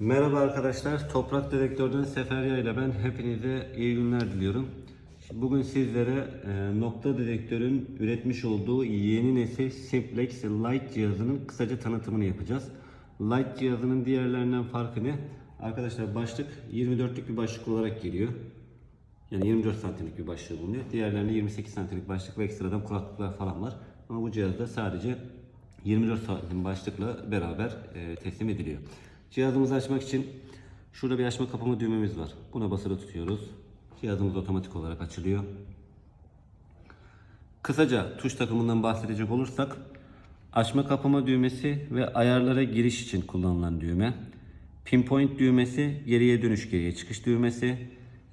Merhaba arkadaşlar, Toprak Dedektör'den Seferya ile ben hepinize iyi günler diliyorum. Şimdi Bugün sizlere e, nokta dedektörün üretmiş olduğu yeni nesil Simplex Light cihazının kısaca tanıtımını yapacağız. Light cihazının diğerlerinden farkı ne? Arkadaşlar başlık 24'lük bir başlık olarak geliyor. Yani 24 santimlik bir başlığı bulunuyor. Diğerlerinde 28 santimlik başlık ve ekstradan kulaklıklar falan var. Ama bu cihazda sadece 24 santim başlıkla beraber e, teslim ediliyor. Cihazımızı açmak için şurada bir açma kapama düğmemiz var. Buna basılı tutuyoruz. Cihazımız otomatik olarak açılıyor. Kısaca tuş takımından bahsedecek olursak açma kapama düğmesi ve ayarlara giriş için kullanılan düğme. Pinpoint düğmesi, geriye dönüş geriye çıkış düğmesi,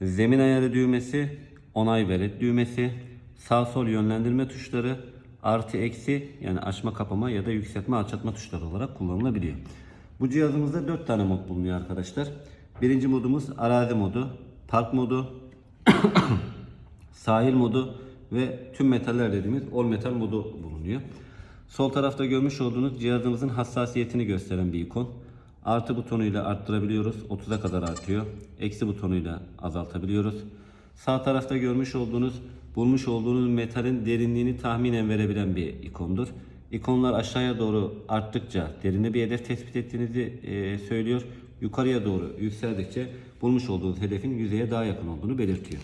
zemin ayarı düğmesi, onay ve red düğmesi, sağ sol yönlendirme tuşları, artı eksi yani açma kapama ya da yükseltme alçaltma tuşları olarak kullanılabiliyor. Bu cihazımızda 4 tane mod bulunuyor arkadaşlar. Birinci modumuz arazi modu, park modu, sahil modu ve tüm metaller dediğimiz all metal modu bulunuyor. Sol tarafta görmüş olduğunuz cihazımızın hassasiyetini gösteren bir ikon. Artı butonuyla arttırabiliyoruz. 30'a kadar artıyor. Eksi butonuyla azaltabiliyoruz. Sağ tarafta görmüş olduğunuz, bulmuş olduğunuz metalin derinliğini tahminen verebilen bir ikondur. İkonlar aşağıya doğru arttıkça derine bir hedef tespit ettiğinizi e, söylüyor. Yukarıya doğru yükseldikçe bulmuş olduğunuz hedefin yüzeye daha yakın olduğunu belirtiyor.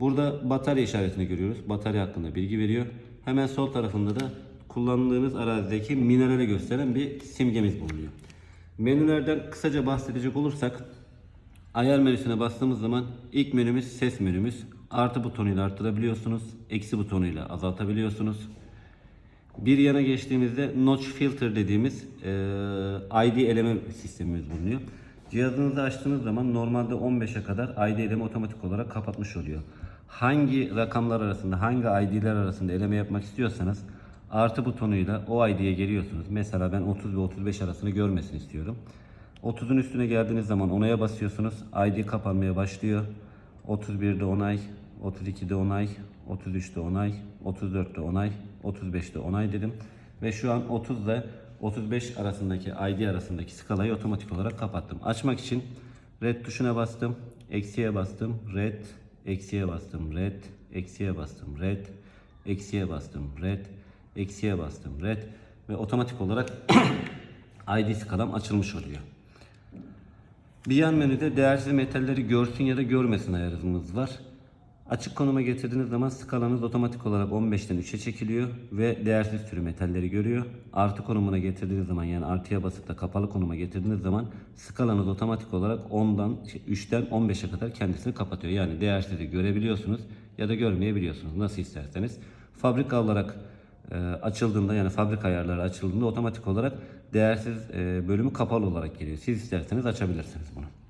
Burada batarya işaretini görüyoruz. Batarya hakkında bilgi veriyor. Hemen sol tarafında da kullandığınız arazideki minerali gösteren bir simgemiz bulunuyor. Menülerden kısaca bahsedecek olursak ayar menüsüne bastığımız zaman ilk menümüz ses menümüz. Artı butonuyla arttırabiliyorsunuz. Eksi butonuyla azaltabiliyorsunuz. Bir yana geçtiğimizde notch filter dediğimiz e, ID eleme sistemimiz bulunuyor. Cihazınızı açtığınız zaman normalde 15'e kadar ID eleme otomatik olarak kapatmış oluyor. Hangi rakamlar arasında, hangi ID'ler arasında eleme yapmak istiyorsanız artı butonuyla o ID'ye geliyorsunuz. Mesela ben 30 ve 35 arasını görmesini istiyorum. 30'un üstüne geldiğiniz zaman onaya basıyorsunuz. ID kapanmaya başlıyor. 31'de onay, 32'de onay, 33'te onay, 34'te onay, 35'te onay dedim. Ve şu an 30 ile 35 arasındaki ID arasındaki skalayı otomatik olarak kapattım. Açmak için red tuşuna bastım. Eksiye bastım. Red. Eksiye bastım. Red. Eksiye bastım. Red. Eksiye bastım. Red. Eksiye bastım. Red. Ve otomatik olarak ID skalam açılmış oluyor. Bir yan menüde değersiz metalleri görsün ya da görmesin ayarımız var. Açık konuma getirdiğiniz zaman skalanız otomatik olarak 15'ten 3'e çekiliyor ve değersiz türü metalleri görüyor. Artı konumuna getirdiğiniz zaman yani artıya basıp da kapalı konuma getirdiğiniz zaman skalanız otomatik olarak 10'dan şey, 3'ten 15'e kadar kendisini kapatıyor. Yani değersizi görebiliyorsunuz ya da görmeyebiliyorsunuz nasıl isterseniz. Fabrika olarak e, açıldığında yani fabrika ayarları açıldığında otomatik olarak değersiz e, bölümü kapalı olarak geliyor. Siz isterseniz açabilirsiniz bunu.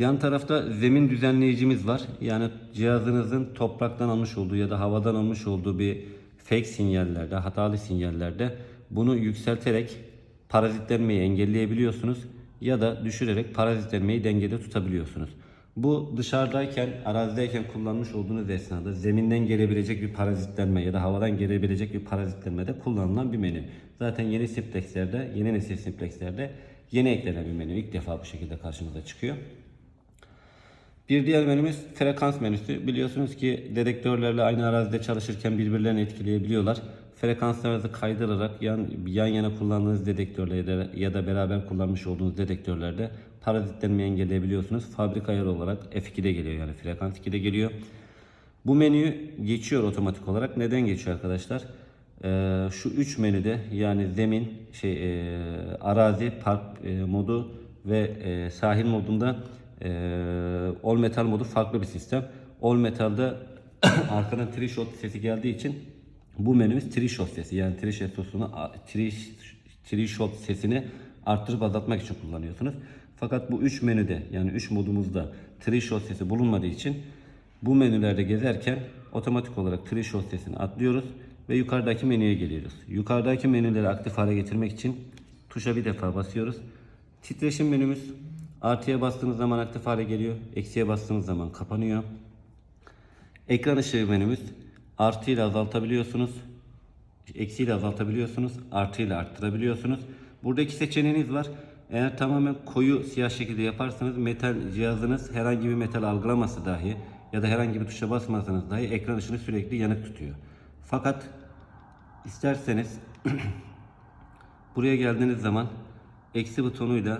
Yan tarafta zemin düzenleyicimiz var. Yani cihazınızın topraktan almış olduğu ya da havadan almış olduğu bir fake sinyallerde, hatalı sinyallerde bunu yükselterek parazitlenmeyi engelleyebiliyorsunuz ya da düşürerek parazitlenmeyi dengede tutabiliyorsunuz. Bu dışarıdayken, arazideyken kullanmış olduğunuz esnada zeminden gelebilecek bir parazitlenme ya da havadan gelebilecek bir parazitlenmede kullanılan bir menü. Zaten yeni simplexlerde, yeni nesil simplexlerde yeni eklenen bir menü. İlk defa bu şekilde karşımıza çıkıyor. Bir diğer menümüz frekans menüsü. Biliyorsunuz ki dedektörlerle aynı arazide çalışırken birbirlerini etkileyebiliyorlar. Frekanslarınızı kaydırarak yan, yan yana kullandığınız dedektörle ya da, beraber kullanmış olduğunuz dedektörlerde parazitlenmeyi engelleyebiliyorsunuz. Fabrika ayarı olarak F2'de geliyor yani frekans 2'de geliyor. Bu menüyü geçiyor otomatik olarak. Neden geçiyor arkadaşlar? Ee, şu üç menüde yani zemin, şey, e, arazi, park e, modu ve e, sahil modunda all metal modu farklı bir sistem. All metal'da arkadan tree shot sesi geldiği için bu menümüz tree shot sesi. Yani tree shot sesini, tree, tree shot sesini arttırıp azaltmak için kullanıyorsunuz. Fakat bu üç menüde yani üç modumuzda tree shot sesi bulunmadığı için bu menülerde gezerken otomatik olarak tree shot sesini atlıyoruz ve yukarıdaki menüye geliyoruz. Yukarıdaki menüleri aktif hale getirmek için tuşa bir defa basıyoruz. Titreşim menümüz artıya bastığınız zaman aktif hale geliyor. Eksiye bastığınız zaman kapanıyor. Ekran ışığı menümüz artıyla azaltabiliyorsunuz. Eksiyle azaltabiliyorsunuz. Artıyla arttırabiliyorsunuz. Burada iki seçeneğiniz var. Eğer tamamen koyu siyah şekilde yaparsanız metal cihazınız herhangi bir metal algılaması dahi ya da herhangi bir tuşa basmasanız dahi ekran ışını sürekli yanık tutuyor. Fakat isterseniz buraya geldiğiniz zaman eksi butonuyla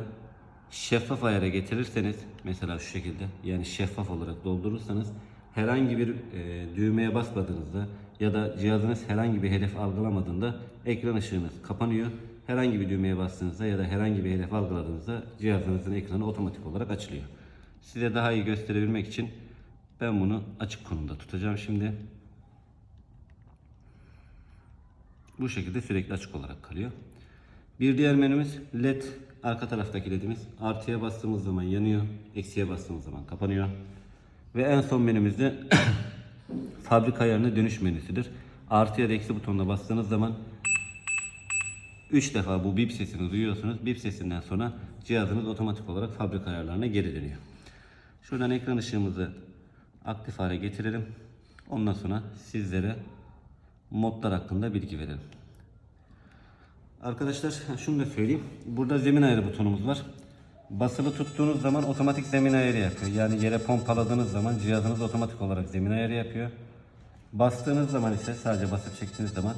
şeffaf ayara getirirseniz mesela şu şekilde yani şeffaf olarak doldurursanız herhangi bir e, düğmeye basmadığınızda ya da cihazınız herhangi bir hedef algılamadığında ekran ışığınız kapanıyor. Herhangi bir düğmeye bastığınızda ya da herhangi bir hedef algıladığınızda cihazınızın ekranı otomatik olarak açılıyor. Size daha iyi gösterebilmek için ben bunu açık konumda tutacağım şimdi. Bu şekilde sürekli açık olarak kalıyor. Bir diğer menümüz LED. Arka taraftaki ledimiz. Artıya bastığımız zaman yanıyor. Eksiye bastığımız zaman kapanıyor. Ve en son menümüz de fabrika ayarına dönüş menüsüdür. Artı ya da eksi butonuna bastığınız zaman 3 defa bu bip sesini duyuyorsunuz. Bip sesinden sonra cihazınız otomatik olarak fabrika ayarlarına geri dönüyor. Şuradan ekran ışığımızı aktif hale getirelim. Ondan sonra sizlere modlar hakkında bilgi verelim. Arkadaşlar şunu da söyleyeyim. Burada zemin ayarı butonumuz var. Basılı tuttuğunuz zaman otomatik zemin ayarı yapıyor. Yani yere pompaladığınız zaman cihazınız otomatik olarak zemin ayarı yapıyor. Bastığınız zaman ise sadece basıp çektiğiniz zaman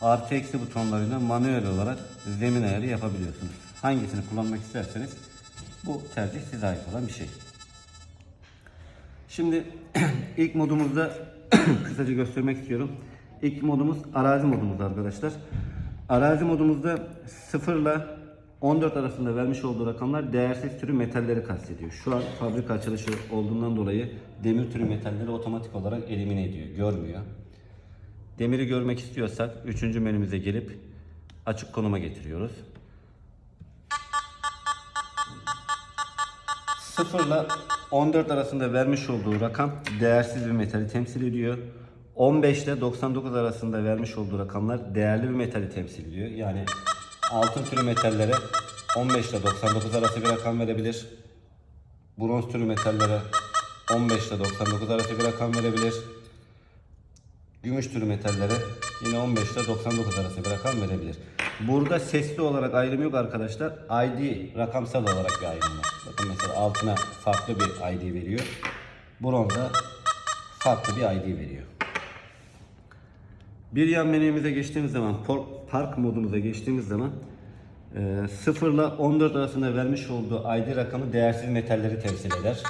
artı eksi butonlarıyla manuel olarak zemin ayarı yapabiliyorsunuz. Hangisini kullanmak isterseniz bu tercih size ait olan bir şey. Şimdi ilk modumuzda kısaca göstermek istiyorum. İlk modumuz arazi modumuz arkadaşlar. Arazi modumuzda 0 ile 14 arasında vermiş olduğu rakamlar değersiz türü metalleri kastediyor. Şu an fabrika açılışı olduğundan dolayı demir türü metalleri otomatik olarak elimine ediyor, görmüyor. Demiri görmek istiyorsak 3. menümüze gelip açık konuma getiriyoruz. 0 ile 14 arasında vermiş olduğu rakam değersiz bir metali temsil ediyor. 15 ile 99 arasında vermiş olduğu rakamlar değerli bir metali temsil ediyor. Yani altın türü metallere 15 ile 99 arası bir rakam verebilir. Bronz türü metallere 15 ile 99 arası bir rakam verebilir. Gümüş türü metallere yine 15 ile 99 arası bir rakam verebilir. Burada sesli olarak ayrım yok arkadaşlar. ID rakamsal olarak bir ayrım var. Bakın mesela altına farklı bir ID veriyor. Bronza farklı bir ID veriyor. Bir yan menümüze geçtiğimiz zaman park modumuza geçtiğimiz zaman e, 0 ile 14 arasında vermiş olduğu ID rakamı değersiz metalleri temsil eder.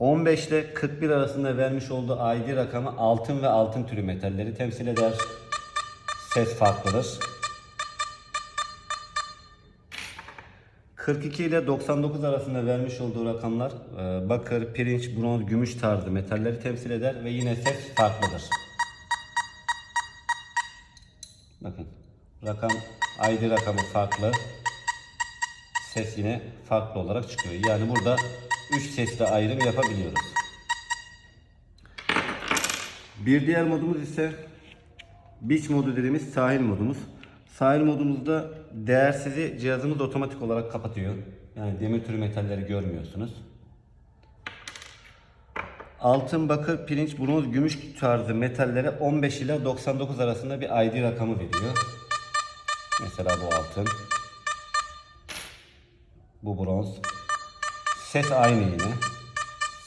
...15 ile 41 arasında vermiş olduğu ID rakamı altın ve altın türü metalleri temsil eder. Ses farklıdır. 42 ile 99 arasında vermiş olduğu rakamlar e, bakır, pirinç, bronz, gümüş tarzı metalleri temsil eder ve yine ses farklıdır. Bakın rakam ID rakamı farklı. Ses yine farklı olarak çıkıyor. Yani burada 3 sesle ayrım yapabiliyoruz. Bir diğer modumuz ise Beach modu dediğimiz sahil modumuz. Sahil modumuzda değersizi cihazımız otomatik olarak kapatıyor. Yani demir türü metalleri görmüyorsunuz. Altın, bakır, pirinç, bronz, gümüş tarzı metallere 15 ile 99 arasında bir ID rakamı veriyor. Mesela bu altın. Bu bronz. Ses aynı yine.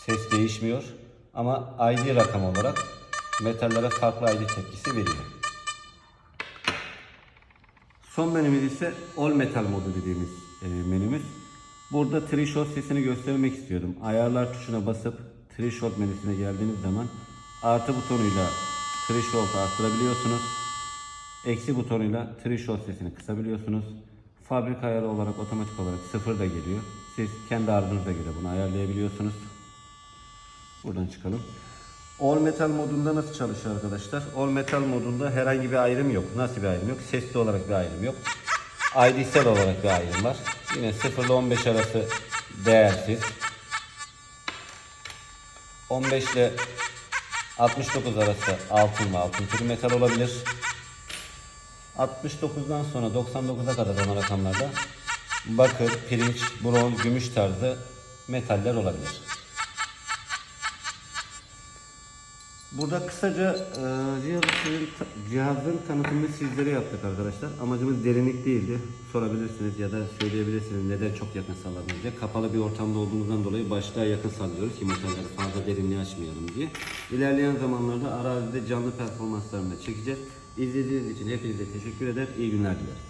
Ses değişmiyor. Ama ID rakam olarak metallere farklı ID tepkisi veriyor. Son menümüz ise All Metal modu dediğimiz e, menümüz. Burada threshold sesini göstermek istiyorum. Ayarlar tuşuna basıp threshold menüsüne geldiğiniz zaman artı butonuyla threshold'u arttırabiliyorsunuz. Eksi butonuyla threshold sesini kısabiliyorsunuz. Fabrika ayarı olarak otomatik olarak sıfır da geliyor. Siz kendi arzunuza göre bunu ayarlayabiliyorsunuz. Buradan çıkalım. All Metal modunda nasıl çalışıyor arkadaşlar? All Metal modunda herhangi bir ayrım yok. Nasıl bir ayrım yok? Sesli olarak bir ayrım yok. ID'sel olarak bir ayrım var. Yine 0 ile 15 arası değersiz. 15 ile 69 arası altın ve altın türü metal olabilir. 69'dan sonra 99'a kadar olan rakamlarda bakır, pirinç, bronz, gümüş tarzı metaller olabilir. Burada kısaca e, cihazın, cihazın tanıtımını sizlere yaptık arkadaşlar. Amacımız derinlik değildi. Sorabilirsiniz ya da söyleyebilirsiniz neden çok yakın salladınız diye. Kapalı bir ortamda olduğumuzdan dolayı başlığa yakın sallıyoruz ki metalleri fazla derinliğe açmayalım diye. İlerleyen zamanlarda arazide canlı performanslarını çekeceğiz. İzlediğiniz için hepinize teşekkür eder. İyi günler dileriz.